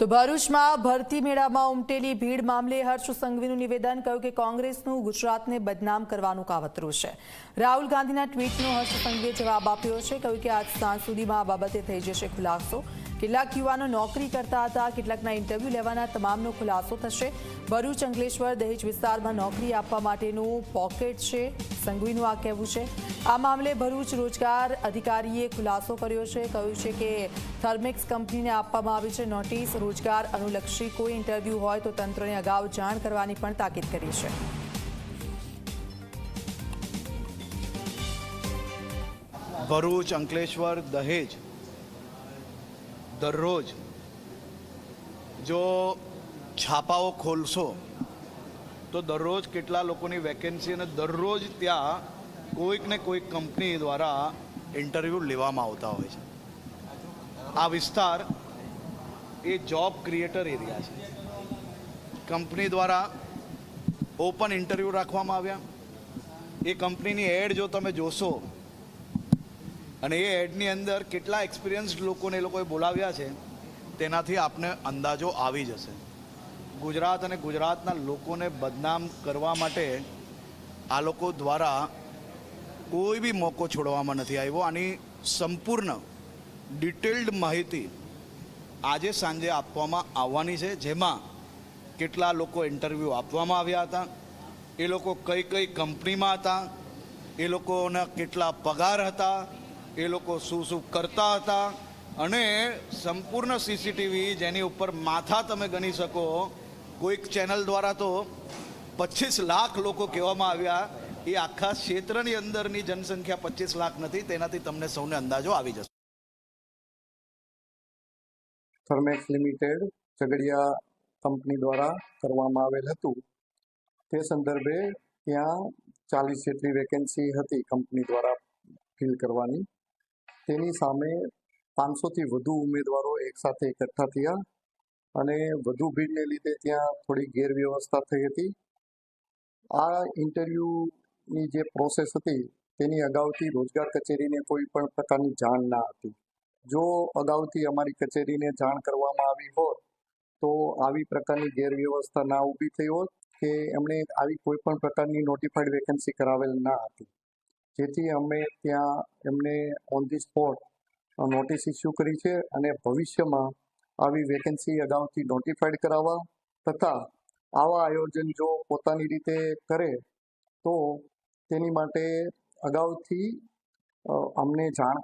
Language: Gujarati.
તો ભરૂચમાં ભરતી મેળામાં ઉમટેલી ભીડ મામલે હર્ષ સંઘવીનું નિવેદન કહ્યું કે કોંગ્રેસનું ગુજરાતને બદનામ કરવાનું કાવતરું છે. રાહુલ ગાંધીના ટ્વીટનો હર્ષ સંઘવીએ જવાબ આપ્યો છે, કહ્યું કે આજ સાંજ સુધીમાં આ બાબતે થઈ જશે ખુલાસો. કેટલાક યુવાનો નોકરી કરતા હતા, કેટલાકના ઇન્ટરવ્યૂ લેવાના તમામનો ખુલાસો થશે. ભરૂચ, અંકલેશ્વર, દહેજ વિસ્તારમાં નોકરી આપવા માટેનું પોકેટ છે, સંઘવીનું આ કહેવું છે. આ મામલે ભરૂચ રોજગાર અધિકારીએ ખુલાસો કર્યો છે, કહ્યું છે કે થર્મેક્સ કંપનીને આપવામાં આવી છે નોટિસ. રોજગાર અનુલક્ષી કોઈ ઇન્ટરવ્યૂ હોય તો તંત્રને અગાઉ જાણ કરવાની પણ તાકીદ કરી છે. ભરૂચ, અંકલેશ્વર, દહેજ દરરોજ જો છાપાઓ ખોલશો, તો દરરોજ કેટલા લોકોની વેકેન્સી અને દરરોજ ત્યાં કોઈક ને કોઈક કંપની દ્વારા ઇન્ટરવ્યૂ લેવામાં આવતા હોય છે. આ વિસ્તાર એ જોબ ક્રિએટર એરિયા છે. કંપની દ્વારા ઓપન ઇન્ટરવ્યૂ રાખવામાં આવ્યા. એ કંપનીની એડ જો તમે જોશો અને એ એડની અંદર કેટલા એક્સપિરિયન્સ લોકોને એ લોકોએ બોલાવ્યા છે, તેનાથી આપને અંદાજો આવી જશે. ગુજરાત અને ગુજરાતના લોકોને બદનામ કરવા માટે આ લોકો દ્વારા કોઈ બી મોકો છોડવામાં નથી આવ્યો. આની સંપૂર્ણ ડિટેલ્ડ માહિતી આજે સાંજે આપવામાં આવવાની છે, જેમાં કેટલા લોકો ઇન્ટરવ્યૂ આપવામાં આવ્યા હતા, એ લોકો કઈ કઈ કંપનીમાં હતા, એ લોકોના કેટલા પગાર હતા એ લોકો શું શું કરતા હતા અને સંપૂર્ણ સીસીટીવી જેની ઉપર માથા તમે ગણી શકો. કોઈક ચેનલ દ્વારા તો પચીસ લાખ લોકો કહેવામાં આવ્યા એ આખા ક્ષેત્રની અંદરની જનસંખ્યા પચીસ લાખ નથી, તેનાથી તમને સૌને અંદાજો આવી જશે. થર્મેક્સ લિમિટેડ ઝઘડિયા કંપની દ્વારા કરવામાં આવેલ હતું. તે સંદર્ભે ત્યાં ચાલીસ જેટલી વેકેન્સી હતી કંપની દ્વારા ફિલ કરવાની. તેની સામે પાંચસોથી વધુ ઉમેદવારો એકસાથે એકઠા થયા અને વધુ ભીડને લીધે ત્યાં થોડી ગેરવ્યવસ્થા થઈ હતી. આ ઇન્ટરવ્યૂની જે પ્રોસેસ હતી, તેની અગાઉથી રોજગાર કચેરીને કોઈ પણ પ્રકારની જાણ ના હતી. જો અગાઉથી અમારી કચેરીને જાણ કરવામાં આવી હોત, તો આવી પ્રકારની ગેરવ્યવસ્થા ના ઊભી થઈ હોત કે એમણે આવી કોઈ પણ પ્રકારની નોટિફાઈડ વેકેન્સી કરાવેલ ના હતી. જેથી અમે ત્યાં એમને on the spot notice issue કરી છે અને ભવિષ્યમાં આવી વેકેન્સી અગાઉથી નોટિફાઈડ કરાવવા તથા આવા આયોજન જો પોતાની રીતે કરે, તો તેની માટે અગાઉથી અમને જાણ